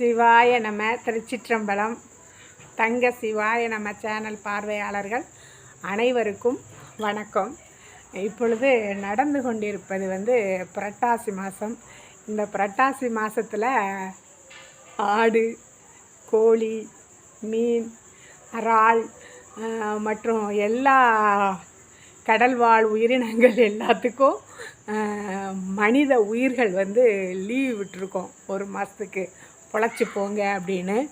சிவாய நம திருச்சிற்றம்பலம். தங்க சிவாய நம சேனல் பார்வையாளர்கள் அனைவருக்கும் வணக்கம். இப்பொழுது நடந்து கொண்டிருப்பது வந்து புரட்டாசி மாதம் இந்த புரட்டாசி மாதத்தில் ஆடு கோழி மீன் இறால் மற்றும் எல்லா கடல்வாழ் உயிரினங்கள் எல்லாத்துக்கும் மனித உயிர்கள் வந்து லீவ் விட்டுருக்கோம் ஒரு மாதத்துக்கு பொழைச்சி போங்க அப்படின்னு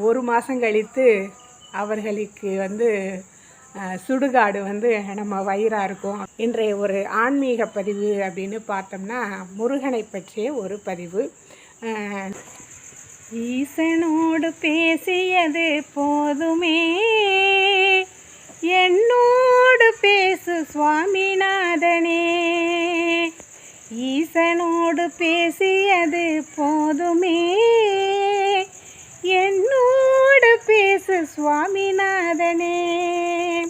ஒரு மாதம் கழித்து அவர்களுக்கு வந்து சுடுகாடு வந்து நம்ம வயிறாக இருக்கும். இன்றைய ஒரு ஆன்மீக பதிவு அப்படின்னு பார்த்தோம்னா முருகனை பற்றிய ஒரு பதிவு. ஈசனோடு பேசியது போதுமே. என்னோடு பேசு சுவாமிநாதனே. ஈசனோடு பேசியது போதும். நாதனே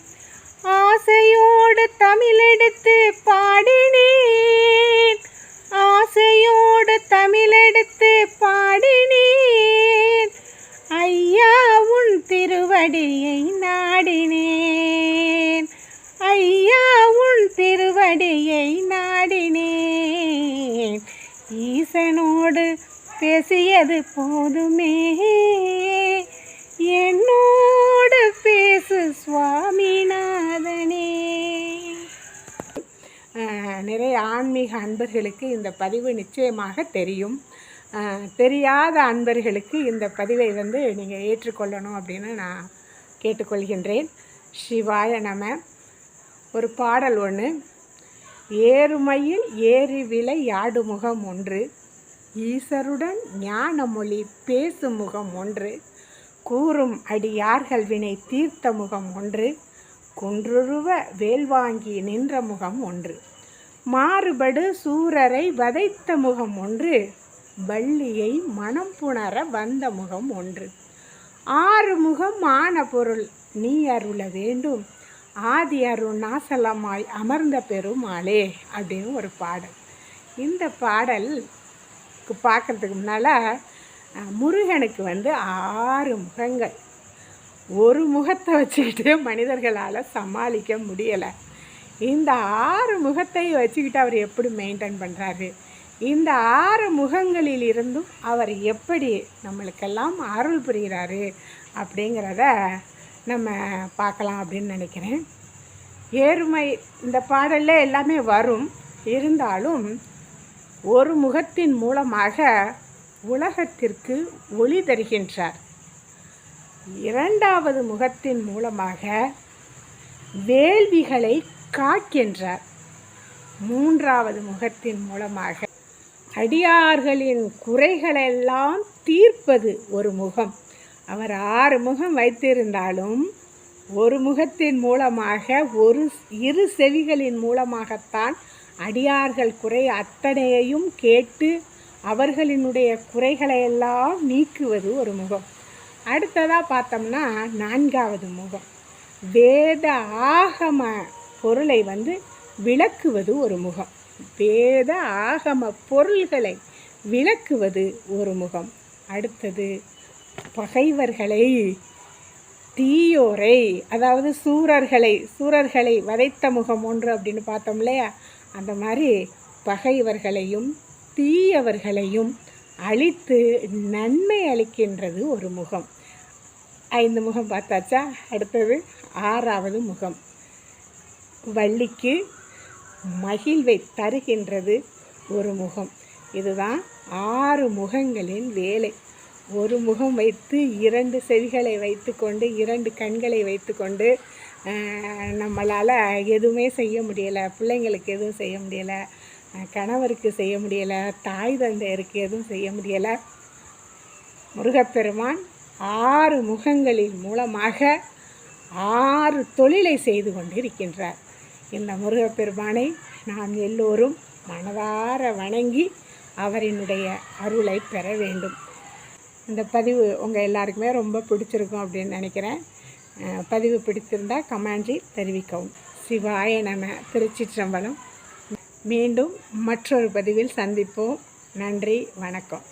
ஆசையோடு தமிழெடுத்து பாடினேன். ஆசையோடு தமிழெடுத்து பாடினேன். ஐயா உன் திருவடியை நாடினேன். ஐயா உன் திருவடியை நாடினேன். ஈசனோடு பேசியது போதுமே. அன்பர்களுக்கு இந்த பதிவு நிச்சயமாக தெரியும். தெரியாத அன்பர்களுக்கு இந்த பதிவை வந்து நீங்கள் ஏற்றுக்கொள்ளணும் அப்படின்னு நான் கேட்டுக்கொள்கின்றேன். சிவாய நம. ஒரு பாடல் ஒன்று ஏறுமையில் ஏறி விலை யாடு முகம் ஒன்று. ஈசருடன் ஞான மொழி பேசும் முகம் ஒன்று. கூறும் அடியார்கள் வினை தீர்த்த முகம் ஒன்று. குன்றுருவ வேல்வாங்கி நின்ற முகம் ஒன்று. மாறுபடு சூரரை வதைத்த முகம் ஒன்று வள்ளியை மனம் புணர வந்த முகம் ஒன்று. ஆறு முகம் ஆன பொருள் நீ அருள வேண்டும். ஆதி அருள் நாசலமாய் அமர்ந்த பெருமாளே அப்படின்னு ஒரு பாடல். இந்த பாடல் பார்க்கறதுக்கு முன்னால் முருகனுக்கு வந்து ஆறு முகங்கள். ஒரு முகத்தை வச்சுக்கிட்டு மனிதர்களால் சமாளிக்க முடியலை. இந்த ஆறு முகத்தை வச்சுக்கிட்டு அவர் எப்படி மெயின்டைன் பண்ணுறாரு இந்த ஆறு முகங்களில் இருந்தும் அவர் எப்படி நம்மளுக்கெல்லாம் அருள் புரிகிறாரு? அப்படிங்கிறத நம்ம பார்க்கலாம் அப்படின்னு நினைக்கிறேன். ஏறுமை இந்த பாடலில் எல்லாமே வரும். இருந்தாலும் ஒரு முகத்தின் மூலமாக உலகத்திற்கு ஒளி தருகின்றார். இரண்டாவது முகத்தின் மூலமாக வேள்விகளை காக்கின்றார். மூன்றாவது முகத்தின் மூலமாக அடியார்களின் குறைகளெல்லாம் தீர்ப்பது ஒரு முகம். அவர் ஆறு முகம் வைத்திருந்தாலும் ஒரு முகத்தின் மூலமாக ஒரு இரு செவிகளின் மூலமாகத்தான் அடியார்கள் குறை அத்தனையையும் கேட்டு அவர்களினுடைய குறைகளையெல்லாம் நீக்குவது ஒரு முகம். அடுத்ததாக பார்த்தோம்னா நான்காவது முகம். வேத ஆகம பொருளை வந்து விளக்குவது ஒரு முகம். வேத ஆகம பொருள்களை விளக்குவது ஒரு முகம். அடுத்தது பகைவர்களை தீயோரை அதாவது சூரர்களை சூரர்களை வதைத்த முகம் ஒன்று அப்படின்னு பார்த்தோம் இல்லையா? அந்த மாதிரி பகைவர்களையும் தீயவர்களையும் அழித்து நன்மை அளிக்கின்றது ஒரு முகம். ஐந்து முகம் பார்த்தாச்சா? அடுத்தது ஆறாவது முகம். வள்ளிக்கு மகிழ்வை தருகின்றது ஒரு முகம். இதுதான் ஆறு முகங்களின் வேலை. ஒரு முகம் வைத்து இரண்டு செவிகளை வைத்துக்கொண்டு இரண்டு கண்களை வைத்துக்கொண்டு நம்மளால் எதுவுமே செய்ய முடியலை பிள்ளைங்களுக்கு எதுவும் செய்ய முடியலை கணவருக்கு செய்ய முடியலை தாய் தந்தையருக்கு எதுவும் செய்ய முடியலை. முருகப்பெருமான் ஆறு முகங்களின் மூலமாக ஆறு தொழிலை செய்து கொண்டிருக்கின்றார். இந்த முருகப்பெருமானை நாம் எல்லோரும் மனதார வணங்கி அவரினுடைய அருளை பெற வேண்டும். இந்த பதிவு உங்கள் எல்லாருக்குமே ரொம்ப பிடிச்சிருக்கும் அப்படின்னு நினைக்கிறேன். பதிவு பிடித்திருந்தால் கமாண்டி தெரிவிக்கவும். சிவாய நம திருச்சிற்றம்பலம். மீண்டும் மற்றொரு பதிவில் சந்திப்போம். நன்றி வணக்கம்.